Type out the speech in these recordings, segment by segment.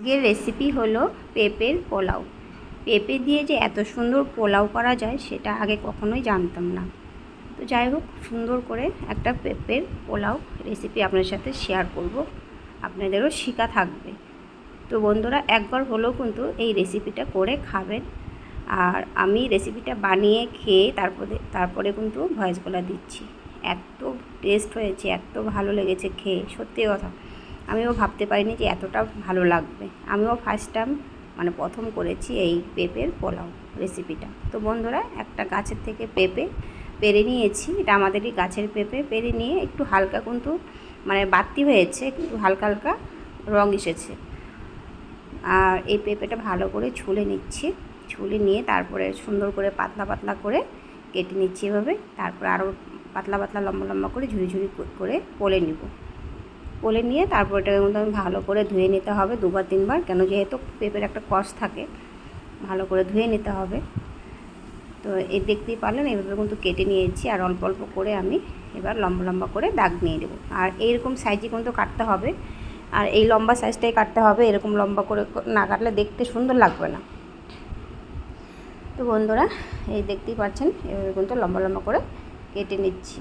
আজকের রেসিপি হলো পেঁপের পোলাও। পেঁপে দিয়ে যে এত সুন্দর পোলাও করা যায় সেটা আগে কখনোই জানতাম না। তো যাই হোক, সুন্দর করে একটা পেঁপের পোলাও রেসিপি আপনার সাথে শেয়ার করব। আপনাদেরও শেখা থাকবে। তো বন্ধুরা, একবার হলেও কিন্তু এই রেসিপিটা করে খাবেন। আর আমি রেসিপিটা বানিয়ে খেয়ে তারপরে তারপরে কিন্তু ভয়েস ভয়েসগুলো দিচ্ছি। এত টেস্ট হয়েছে, এত ভালো লেগেছে খেয়ে, সত্যি কথা। আমিও ভাবতে পারিনি যে এতটা ভালো লাগবে। আমিও ফার্স্ট টাইম মানে প্রথম করেছি এই পেঁপের পোলাও রেসিপিটা তো বন্ধুরা, একটা গাছের থেকে পেঁপে পেরে নিয়েছি। এটা আমাদেরই গাছের পেঁপে। পেরে নিয়ে একটু হালকা কিন্তু মানে বাড়তি হয়েছে, একটু হালকা হালকা রং এসেছে। আর এই পেঁপেটা ভালো করে ছুলে নিচ্ছি। ছুলে নিয়ে তারপরে সুন্দর করে পাতলা পাতলা করে কেটে নিচ্ছি এভাবে। তারপরে আরও পাতলা পাতলা লম্বা লম্বা করে ঝুড়ি ঝুড়ি করে পোলে নিব। পোলে নিয়ে তারপর এটাকে কিন্তু আমি ভালো করে ধুয়ে নিতে হবে দুবার তিনবার। কেন যেহেতু পেঁপের একটা কষ থাকে, ভালো করে ধুয়ে নিতে হবে। তো এই দেখতেই পারলেন এইভাবে কিন্তু কেটে নিয়েছি আর অল্প অল্প করে আমি এবার লম্বা লম্বা করে দাগ নিয়ে দেবো আর এইরকম সাইজে কিন্তু কাটতে হবে। আর এই লম্বা সাইজটাই কাটতে হবে, এরকম লম্বা করে না কাটলে দেখতে সুন্দর লাগবে না। তো বন্ধুরা, এই দেখতেই পাচ্ছেন, এভাবে কিন্তু লম্বা লম্বা করে কেটে নিচ্ছি।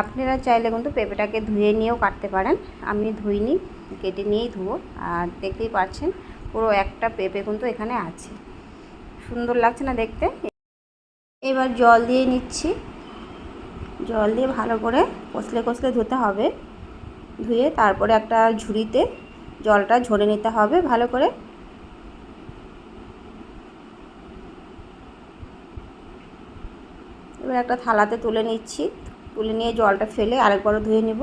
আপনারা চাইলে কিন্তু পেঁপেটাকে ধুয়ে নিয়েও কাটতে পারেন। আমি ধুইনি, কেটে নিয়েই ধুবো। আর দেখতেই পাচ্ছেন, পুরো একটা পেঁপে কিন্তু এখানে আছে। সুন্দর লাগছে না দেখতে? এবার জল দিয়ে নিচ্ছি। জল দিয়ে ভালো করে কষলে কষলে ধুতে হবে। ধুয়ে তারপরে একটা ঝুড়িতে জলটা ঝরে নিতে হবে ভালো করে। এবার একটা থালাতে তুলে নিচ্ছি। তুলে নিয়ে জলটা ফেলে আরেকবারও ধুয়ে নেব।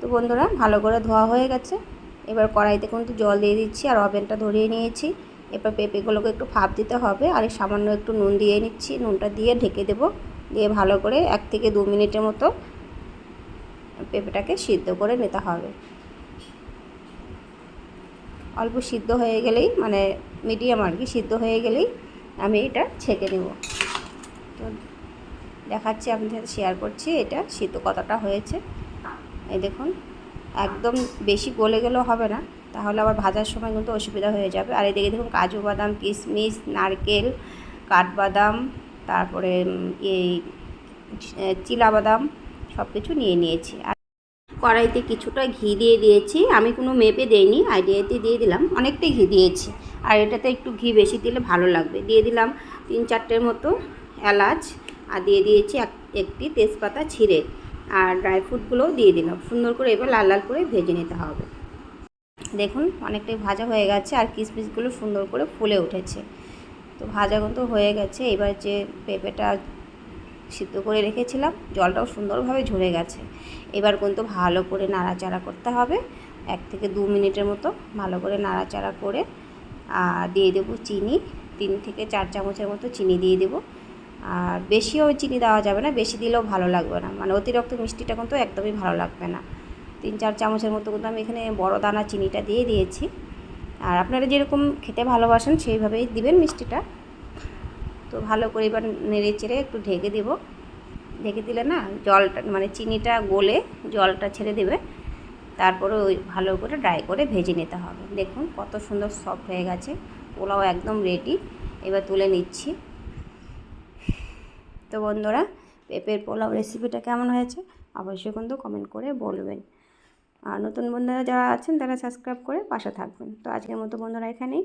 তো বন্ধুরা, ভালো করে ধোয়া হয়ে গেছে। এবার কড়াইতে কিন্তু জল দিয়ে দিচ্ছি আর ওভেনটা ধরিয়ে নিয়েছি। এবার পেঁপেগুলোকে একটু ভাপ দিতে হবে আর সামান্য একটু নুন দিয়ে নিচ্ছি। নুনটা দিয়ে ঢেকে দেব। দিয়ে ভালো করে এক থেকে দু মিনিটের মতো পেঁপেটাকে সিদ্ধ করে নিতে হবে। অল্প সিদ্ধ হয়ে গেলেই মানে মিডিয়াম আর কি, সিদ্ধ হয়ে গেলেই আমি এটা ছেঁকে নেব। তো দেখাচ্ছি, আপনাদের শেয়ার করছি, এটা সিদ্ধ কতটা হয়েছে। এই দেখুন, একদম বেশি গলে গেলেও হবে না, তাহলে আবার ভাজার সময় কিন্তু অসুবিধা হয়ে যাবে। আর এদিকে দেখুন, কাজু বাদাম, কিশমিশ, নারকেল, কাঠবাদাম, তারপরে এই বাদাম সব কিছু নিয়ে নিয়েছি। আর কড়াইতে কিছুটা ঘি দিয়ে দিয়েছি। আমি কোনো মেপে দেইনি, আইডিয়াতে দিয়ে দিলাম অনেকটাই ঘি দিয়েছি। আর এটাতে একটু ঘি বেশি দিলে ভালো লাগবে। দিয়ে দিলাম তিন চারটের মতো এলাচ আর দিয়ে দিয়েছি এক, একটি তেজপাতা ছিঁড়ে। আর ড্রাই ফ্রুটগুলোও দিয়ে দিলাম। সুন্দর করে এবার লাল লাল করে ভেজে নিতে হবে। দেখুন, অনেকটাই ভাজা হয়ে গেছে আর কিসমিসগুলো সুন্দর করে ফুলে উঠেছে। তো ভাজা কিন্তু হয়ে গেছে। এবার যে পেঁপেটা সিদ্ধ করে রেখেছিলাম, জলটাও সুন্দরভাবে ঝরে গেছে। এবার কিন্তু ভালো করে নাড়াচাড়া করতে হবে। এক থেকে দু মিনিটের মতো ভালো করে নাড়াচাড়া করে দিয়ে দেবো চিনি। তিন থেকে চার চামচের মতো চিনি দিয়ে দেবো। আর বেশিও চিনি দেওয়া যাবে না, বেশি দিলেও ভালো লাগবে না। মানে অতিরিক্ত মিষ্টিটা কিন্তু একদমই ভালো লাগবে না। তিন চার চামচের মতো কিন্তু আমি এখানে বড় দানা চিনিটা দিয়ে দিয়েছি। আর আপনারা যেরকম খেতে ভালোবাসেন সেইভাবেই দিবেন মিষ্টিটা। তো ভালো করে এবার নেড়ে চেড়ে একটু ঢেকে দেব। ঢেকে দিলে না জলটা মানে চিনিটা গলে জলটা ছেড়ে দেবে। তারপরে ওই ভালো করে ড্রাই করে ভেজে নিতে হবে। দেখুন কত সুন্দর সফট হয়ে গেছে, পোলাও একদম রেডি এবার তুলে নিচ্ছি। তো বন্ধুরা, পেঁপের পোলাও রেসিপিটা কেমন হয়েছে অবশ্যই কিন্তু কমেন্ট করে বলবেন। আর নতুন বন্ধুরা যারা আছেন, তারা সাবস্ক্রাইব করে পাশে থাকবেন। তো আজকের মতো বন্ধুরা এখানেই।